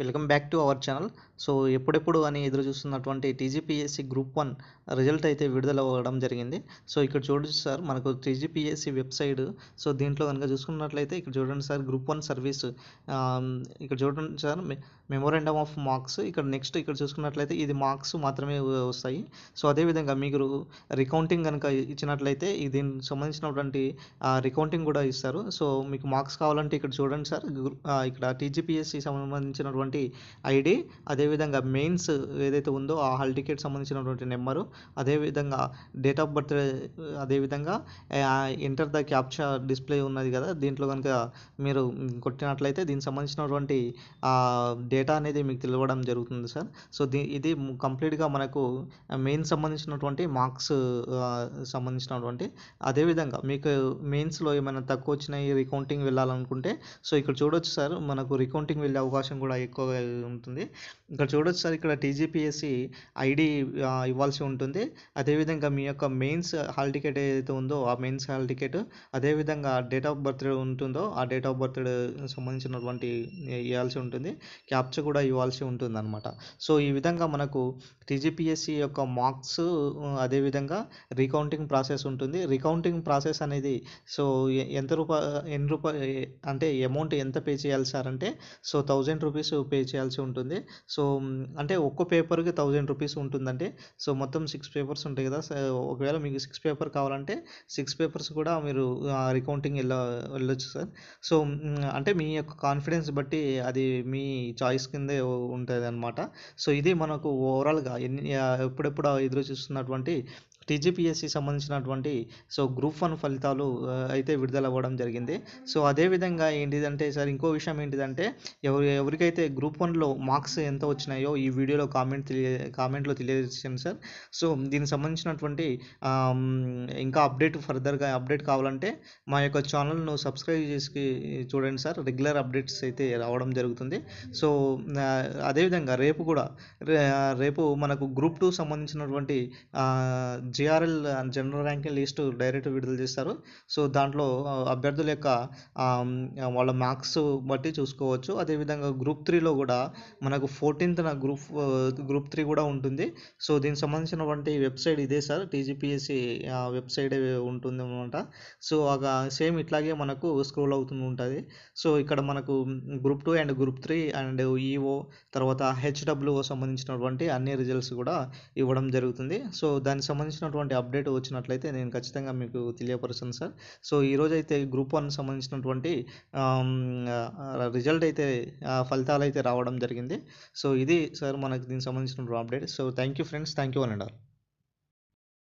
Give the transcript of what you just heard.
Welcome back to our channel. So ఎప్పుడెప్పుడు అని ఎదురు చూస్తున్నటువంటి టీజీపీఎస్సీ గ్రూప్ వన్ రిజల్ట్ అయితే విడుదల అవ్వడం జరిగింది. సో ఇక్కడ చూడొచ్చు సార్ మనకు టీజీపీఎస్సీ వెబ్సైట్. సో దీంట్లో కనుక చూసుకున్నట్లయితే ఇక్కడ చూడండి సార్ గ్రూప్ వన్ సర్వీస్ ఇక్కడ చూడండి సార్ మెమోరాండమ్ ఆఫ్ మార్క్స్. ఇక్కడ నెక్స్ట్ ఇక్కడ చూసుకున్నట్లయితే ఇది మార్క్స్ మాత్రమే వస్తాయి. సో అదేవిధంగా మీకు రికౌంటింగ్ కనుక ఇచ్చినట్లయితే దీనికి సంబంధించినటువంటి రికౌంటింగ్ కూడా ఇస్తారు. సో మీకు మార్క్స్ కావాలంటే ఇక్కడ చూడండి సార్ ఇక్కడ టీజీపీఎస్సి సంబంధించినటువంటి ఐడి అదేవిధంగా మెయిన్స్ ఏదైతే ఉందో ఆ హాల్ టికెట్ సంబంధించినటువంటి నెంబరు అదేవిధంగా డేట్ ఆఫ్ బర్త్ అదేవిధంగా ఎంటర్ ద క్యాప్చా డిస్ప్లే ఉన్నది కదా దీంట్లో కనుక మీరు కొట్టినట్లయితే దీనికి సంబంధించినటువంటి డేటా అనేది మీకు తెలియడం జరుగుతుంది సార్. సో దీ ఇది కంప్లీట్గా మనకు మెయిన్ సంబంధించినటువంటి మార్క్స్ సంబంధించినటువంటి అదేవిధంగా మీకు మెయిన్స్లో ఏమైనా తక్కువ వచ్చినాయి రికౌంటింగ్ వెళ్ళాలనుకుంటే సో ఇక్కడ చూడొచ్చు సార్ మనకు రికౌంటింగ్ వెళ్ళే అవకాశం కూడా ఎక్కువగా ఉంటుంది. ఇక్కడ చూడొచ్చు సార్ ఇక్కడ టీజీపీఎస్సి ఐడి ఇవ్వాల్సి ఉంటుంది. అదేవిధంగా మీ యొక్క మెయిన్స్ హాల్ టికెట్ ఏదైతే ఉందో ఆ మెయిన్స్ హాల్ టికెట్ అదేవిధంగా డేట్ ఆఫ్ బర్త్ ఉంటుందో ఆ డేట్ ఆఫ్ బర్త్ సంబంధించినటువంటి ఇవ్వాల్సి ఉంటుంది. క్యాప్చర్ కూడా ఇవ్వాల్సి ఉంటుంది అనమాట సో ఈ విధంగా మనకు టీజీపీఎస్సి యొక్క మార్క్స్ అదేవిధంగా రీకౌంటింగ్ ప్రాసెస్ ఉంటుంది. రీకౌంటింగ్ ప్రాసెస్ అనేది సో ఎంత రూపాయ ఎన్ని రూపాయ అంటే అమౌంట్ ఎంత పే చేయాలి సార్ అంటే సో థౌజండ్ రూపీస్ పే చేయాల్సి ఉంటుంది. సో అంటే ఒక్కో పేపర్కి థౌజండ్ రూపీస్ ఉంటుందంటే సో మొత్తం సిక్స్ పేపర్స్ ఉంటాయి కదా. సో ఒకవేళ మీకు సిక్స్ పేపర్ కావాలంటే సిక్స్ పేపర్స్ కూడా మీరు రికౌంటింగ్ వెళ్ళ వెళ్ళొచ్చు సార్. సో అంటే మీ యొక్క కాన్ఫిడెన్స్ బట్టి అది మీ చాయిస్ కిందే ఉంటుంది అనమాట సో ఇది మనకు ఓవరాల్గా ఎన్ని ఎప్పుడెప్పుడు ఎదురు చూస్తున్నటువంటి టీజీపీఎస్సి సంబంధించినటువంటి సో గ్రూప్ వన్ ఫలితాలు అయితే విడుదల అవ్వడం జరిగింది. సో అదేవిధంగా ఏంటిదంటే సార్ ఇంకో విషయం ఏంటిదంటే ఎవరు ఎవరికైతే గ్రూప్ వన్లో మార్క్స్ ఎంత వచ్చినాయో ఈ వీడియోలో కామెంట్ తెలియ కామెంట్లో తెలియజేసాను సార్ సో దీనికి సంబంధించినటువంటి ఇంకా అప్డేట్ ఫర్దర్గా అప్డేట్ కావాలంటే మా యొక్క ఛానల్ను సబ్స్క్రైబ్ చేసి చూడండి సార్ రెగ్యులర్ అప్డేట్స్ అయితే రావడం జరుగుతుంది. సో అదేవిధంగా రేపు కూడా రేపు మనకు గ్రూప్ టూ సంబంధించినటువంటి GRL general ranking list direct విడుదల చేస్తారు. సో దాంట్లో అభ్యర్థుల యొక్క వాళ్ళ మార్క్స్ బట్టి చూసుకోవచ్చు. అదేవిధంగా గ్రూప్ త్రీలో కూడా మనకు ఫోర్టీన్త్న గ్రూప్ గ్రూప్ త్రీ కూడా ఉంటుంది. సో దీనికి సంబంధించినటువంటి వెబ్సైట్ ఇదే సార్. టీజీపీఎస్సి వెబ్సైట్ ఉంటుంది అనమాట సో ఒక సేమ్ ఇట్లాగే మనకు స్క్రోల్ అవుతూ ఉంటుంది. సో ఇక్కడ మనకు group two and group three and EO తర్వాత హెచ్డబ్ల్యూఓ సంబంధించినటువంటి అన్ని రిజల్ట్స్ కూడా ఇవ్వడం జరుగుతుంది. సో దానికి సంబంధించినటువంటి అప్డేట్ వచ్చినట్లయితే నేను ఖచ్చితంగా మీకు తెలియపరుస్తాను సార్. సో ఈరోజు అయితే గ్రూప్ వన్ సంబంధించినటువంటి రిజల్ట్ అయితే ఫలితాలు అయితే రావడం జరిగింది. సో ఇది సార్ మనకు దీనికి సంబంధించిన update so thank you friends thank you అని